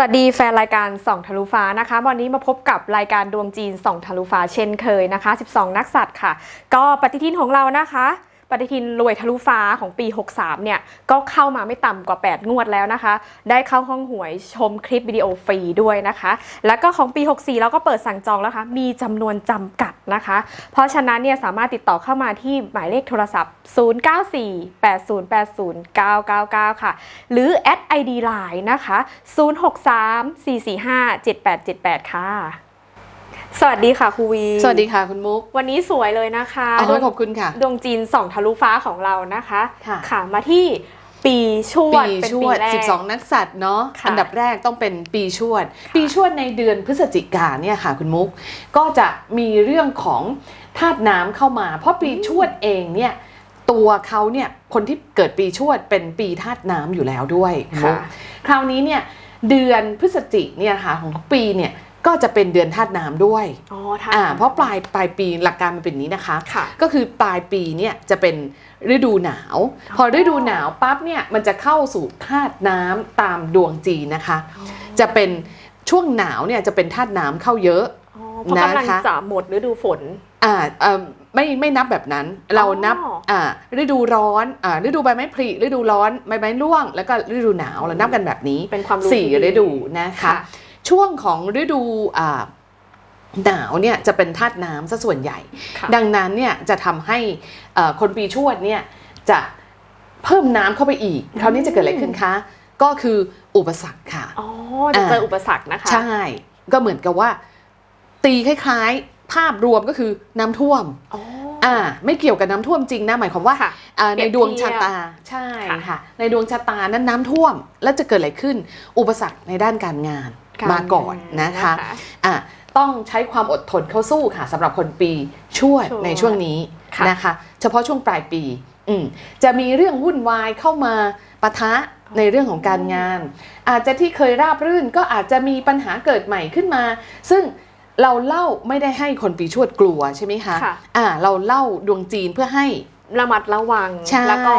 วัสดีแฟนรายการส่องทะลุฟ้านะคะ วันนี้มาพบกับรายการดวงจีนส่องทะลุฟ้าเช่นเคยนะคะ 12 นักสัตว์ค่ะ ก็ปฏิทินของเรานะคะ ปฏิทินรวยทะลุฟ้าของปี 63 เนี่ย ก็เข้ามาไม่ต่ำกว่า 8 งวดแล้วนะคะ ได้เข้าห้องหวยชมคลิปวิดีโอฟรีด้วยนะคะ แล้วก็ของปี 64 เราก็เปิดสั่งจองแล้วค่ะ มีจำนวนจำกัดนะคะ เพราะฉะนั้นเนี่ยสามารถติดต่อเข้ามาที่หมายเลขโทรศัพท์ 0948080999 ค่ะ หรือแอด ID Line นะคะ 0634457878 ค่ะ สวัสดีค่ะครูวี สวัสดีค่ะคุณมุก วันนี้สวยเลยนะคะอ๋ดอวงขอบคุณค่ะ ดวงจีนส่องทะลุฟ้าของเรานะคะค่ะค่ะมาที่ปีชวดปีเป็นชปีวดแรก12 นักสัตว์เนาะค่ะอันดับแรกต้องเป็นปีชวด ปีชวดในเดือนพฤศจิกาเนี่ยค่ะคุณมุก ก็จะมีเรื่องของธาตุน้ำเข้ามา เพราะปีชวดเองเนี่ยตัวเขาเนี่ยคนที่เกิดปีชวดเป็นปีธาตุน้ำอยู่แล้วด้วยคุณมุค่ะกคราวนี้เนี่ยเดือนพฤศจิกเนี่ยค่ะของทุกปีเนี่ย ก็จะเป็นเดือนธาตุน้ำด้วยอ๋อท่าอ่าเพราะปลายปลายปีหลักการมันเป็นอย่างนี้นะคะ ค่ะ ก็คือปลายปีเนี่ยจะเป็นฤดูหนาว พอฤดูหนาวปั๊บเนี่ยมันจะเข้าสู่ธาตุน้ำตามดวงจีนนะคะ จะเป็นช่วงหนาวเนี่ยจะเป็นธาตุน้ำเข้าเยอะอ๋อเพราะกำลังนะคะจะหมดฤดูฝนอ่าเอ่อไม่ไม่นับแบบนั้นเรานับอ๋ออ่อ่าฤดูร้อนอ่าฤดูใบไม้ผลิฤดูร้อนใบไม้ร่วง แล้วก็ฤดูหนาวเรานับกันแบบนี้เป็นความรู้สี่ที่ฤดูนะคะ ช่วงของฤดูอ่าหนาวเนี่ยจะเป็นธาตุน้ำซะส่วนใหญ่ค่ะดังนั้นเนี่ยจะทำให้เอ่อคนปีชวดเนี่ยจะเพิ่มน้ำเข้าไปอีก คราวนี้จะเกิดอะไรขึ้นคะ ก็คืออุปสรรคค่ะ อ๋อ จะเจออ่าอุปสรรคนะคะ ใช่ ก็เหมือนกับว่า ตีคล้ายๆ ภาพรวมก็คือน้ำท่วม อ๋ออ่าไม่เกี่ยวกับน้ำท่วมจริงนะหมายความว่าค่ะอ่าเปรีในยบดวงเทียบชะตาใช่ค่ะค่ะ ในดวงชะตานั้นน้ำท่วม แล้วจะเกิดอะไรขึ้น อุปสรรคในด้านการงานการ มาก่อนนะคะอะต้องใช้ความอดทนเข้าสู้ค่ะสำหรับคนปีชวดชวดในช่วงนี้ค่ะนะคะ เฉพาะช่วงปลายปีอืมจะมีเรื่องวุ่นวายเข้ามาปะทะในเรื่องของการงาน อาจจะที่เคยราบรื่นก็อาจจะมีปัญหาเกิดใหม่ขึ้นมา ซึ่งเราเล่าไม่ได้ให้คนปีชวดกลัวใช่ไหมคะค่ะอ่าเราเล่าดวงจีนเพื่อให้ ระมัดระวัง ใช่แล้วก็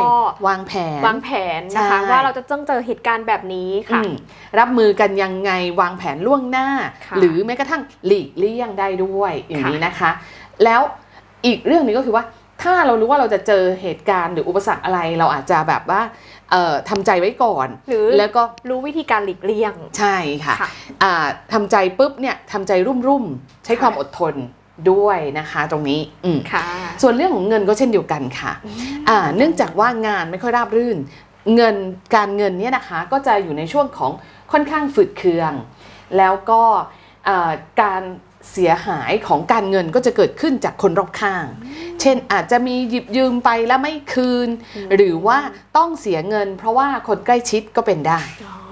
วางแผน วางแผนนะคะ ใช่ ว่าเราจะต้องเจอเหตุการณ์แบบนี้ค่ะ อืมรับมือกันยังไงวางแผนล่วงหน้า ค่ะหรือแม้กระทั่งหลีกเลี่ยงได้ด้วยอย่างค่ะนี้นะคะ แล้วอีกเรื่องหนึงก็คือว่า ถ้าเรารู้ว่าเราจะเจอเหตุการณ์หรืออุปสรรคอะไร เราอาจจะแบบว่าเอ่อทำใจไว้ก่อน หรือ แล้วก็รู้วิธีการหลีกเลี่ยง ใช่ค่ะค่ะอ่าทำใจปุ๊บเนี่ยทำใจรุ่มๆ ใช้ค่ะความอดทน ด้วยนะคะตรงนี้อืมค่ะ ส่วนเรื่องของเงินก็เช่นเดียวกันค่ะอ่าเนื่องจากว่างานไม่ค่อยราบรื่น เงินการเงินเนี่ยนะคะก็จะอยู่ในช่วงของค่อนข้างฝืดเคือง แล้วก็อ่าการเสียหายของการเงินก็จะเกิดขึ้นจากคนรอบข้าง เช่นอาจจะมีหยิบยืมไปแล้วไม่คืนอืมหรือว่าต้องเสียเงิน เพราะว่าคนใกล้ชิดก็เป็นได้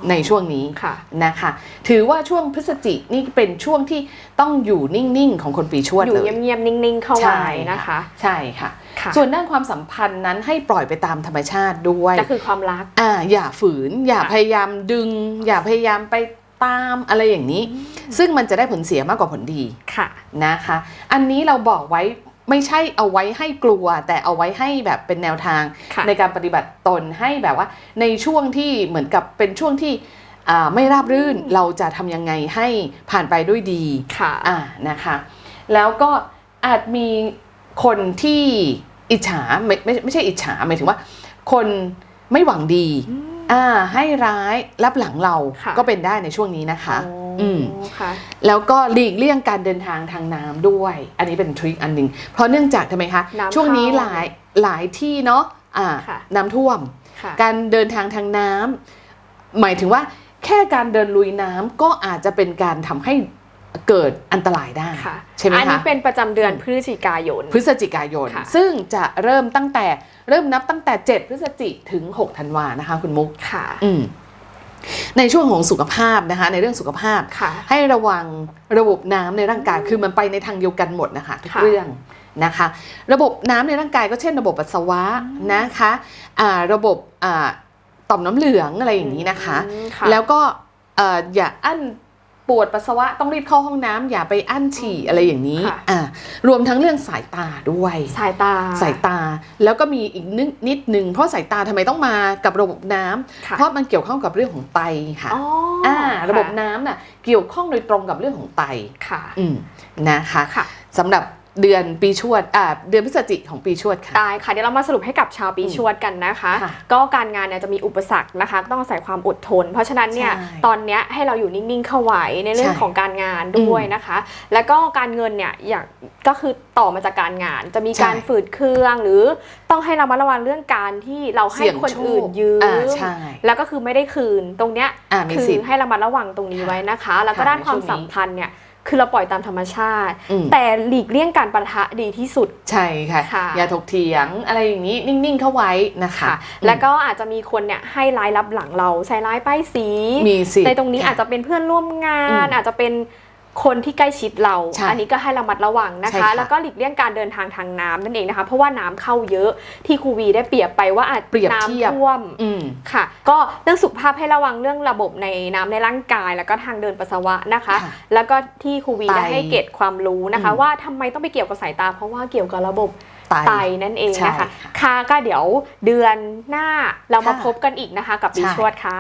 ในช่วงนี้ค่ะนะคะ ถือว่าช่วงพฤศจิกนี่เป็นช่วงที่ต้องอยู่นิ่ง ๆ ของคนปีชวดอยู่เลยเงียบๆนิ่ง ๆ เข้าใช่ไว้นะคะ ใช่ค่ะค่ะส่วนด้านความสัมพันธ์นั้นให้ปล่อยไปตามธรรมชาติด้วยก็คือความรักอ่าอย่าฝืน อย่าค่ะพยายามดึง อย่าพยายามไปตามอะไรอย่างนี้ ซึ่งมันจะได้ผลเสียมากกว่าผลดีค่ะนะคะ อันนี้เราบอกไว้ ไม่ใช่เอาไว้ให้กลัว แต่เอาไว้ให้แบบเป็นแนวทางค่ะในการปฏิบัติตนให้แบบว่า ในช่วงที่เหมือนกับเป็นช่วงที่อ่าไม่ราบรื่นเราจะทำยังไงให้ผ่านไปด้วยดีค่ะอ่านะคะ แล้วก็อาจมีคนที่อิจฉาไม่ไม่ไม่ใช่อิจฉาหมายถึงว่า คนไม่หวังดีอ่าให้ร้ายรับหลังเราค่ะก็เป็นได้ในช่วงนี้นะคะ อ๋ออืมค่ะ แล้วก็หลีกเลี่ยงการเดินทางทางน้ำด้วย อันนี้เป็นทริคอันหนึ่งเพราะเนื่องจากทำไมคะน้ำช่วงนี้เข้าหลายหลายที่เนาะอ่าค่ะน้ำท่วมค่ะการเดินทางทางน้ำหมายถึงว่าแค่การเดินลุยน้ำก็อาจจะเป็นการทำให้เกิดอันตรายได้ค่ะใช่ไหมอันนี้คะเป็นประจำเดือนพฤศจิกายน พฤศจิกายนค่ะซึ่งจะเริ่มตั้งแต่เริ่มนับตั้งแต่ 7 พฤศจิถึง 6 ธันวานะคะคุณมุก ค่ะ อืม ในช่วงของสุขภาพนะคะในเรื่องสุขภาพค่ะให้ระวังระบบน้ำในร่างกายคือมันไปในทางเดียวกันหมดนะคะทุกค่ะเรื่องนะคะ ระบบน้ำในร่างกายก็เช่น ระบบปัสสาวะนะคะอ่าระบบอ่าต่อมน้ำเหลืองอะไรอย่างนี้นะคะอืมค่ะแล้วก็เอ่ออย่าอั้น ปวดปัสสาวะต้องรีบเข้าห้องน้ำอย่าไปอั้นฉี่อะไรอย่างนี้ค่ะอ่ารวมทั้งเรื่องสายตาด้วย สายตาสายตา แล้วก็มีอีกนิดนิดนึงเพราะสายตาทำไมต้องมากับระบบน้ำค่ะเพราะมันเกี่ยวข้องกับเรื่องของไตค่ะอ๋ออ่าค่ระบบน้ำน่ะเกี่ยวข้องโดยตรงกับเรื่องของไตค่ะอืมนะคะค่ะสำหรับ เดือนปีชวดอ่าเดือนพฤศจิกของปีชวดค่ะ ได้ค่ะเดี๋ยวเรามาสรุปให้กับชาวปีอืมชวดกันนะคะ ค่ะก็การงานเนี่ยจะมีอุปสรรคนะคะต้องอาศัยความอดทน เพราะฉะนั้นเนี่ยใช่ตอนเนี้ยให้เราอยู่นิ่งๆเข้าไว้ในเรื่องใช่ของการงานด้วยนะคะ แล้วก็การเงินเนี่ยอย่างก็คือต่อมาจากการงาน จะมีการใช่ ฝืดเครื่องหรือต้องให้เรามาระวังเรื่องการที่เราให้เสี่ยงคนโชอื่นคยืมอ่าใช่แล้วก็คือไม่ได้คืนตรงเนี้ย อ่ามีคือสิทธิ์ ให้เรามาระวังตรงนี้ค่ะไว้นะคะ แล้วก็ค่ะด้านความในช่วงนี้ สัมพันธ์เนี่ย คือเราปล่อยตามธรรมชาติอืมแต่หลีกเลี่ยงการประทะดีที่สุด ใช่ค่ะค่ะอย่าถกเถียงอะไรอย่างนี้นิ่งๆเข้าไว้นะคะค่ะแล้วก็อาจจะมีคนเนี่ยให้ร้ายรับหลังเราใส่ร้ายป้ายสีมีสิทธิ์ในตรงนี้ค่อาจจะเป็นเพื่อนร่วมงานอืมอาจจะเป็น คนที่ใกล้ชิดเรา ใช่อันนี้ก็ให้ระมัดระวังนะใช่คะ ค่ะแล้วก็หลีกเลี่ยงการเดินทางทางน้ำนั่นเองนะคะ เพราะว่าน้ำเข้าเยอะที่ครูวีได้เปรียบไปว่าอาจเปรียบเทียบ น้ำท่วม อืม ค่ะก็เรื่องสุขภาพให้ระวังเรื่องระบบในน้ำในร่างกาย แล้วก็ทางเดินปัสสาวะนะคะ ค่ะแล้วก็ที่ครูวีไตได้ให้เกร็ดความรู้นะคะ อืม ว่าทำไมต้องไปเกี่ยวกับสายตา เพราะว่าเกี่ยวกับระบบไตไตนั่นเองนะคะใช่ค่ะค่ะก็เดี๋ยวเดือนหน้าเรามาค่ะ พบกันอีกนะคะ กับปีใช่ชวดค่ะ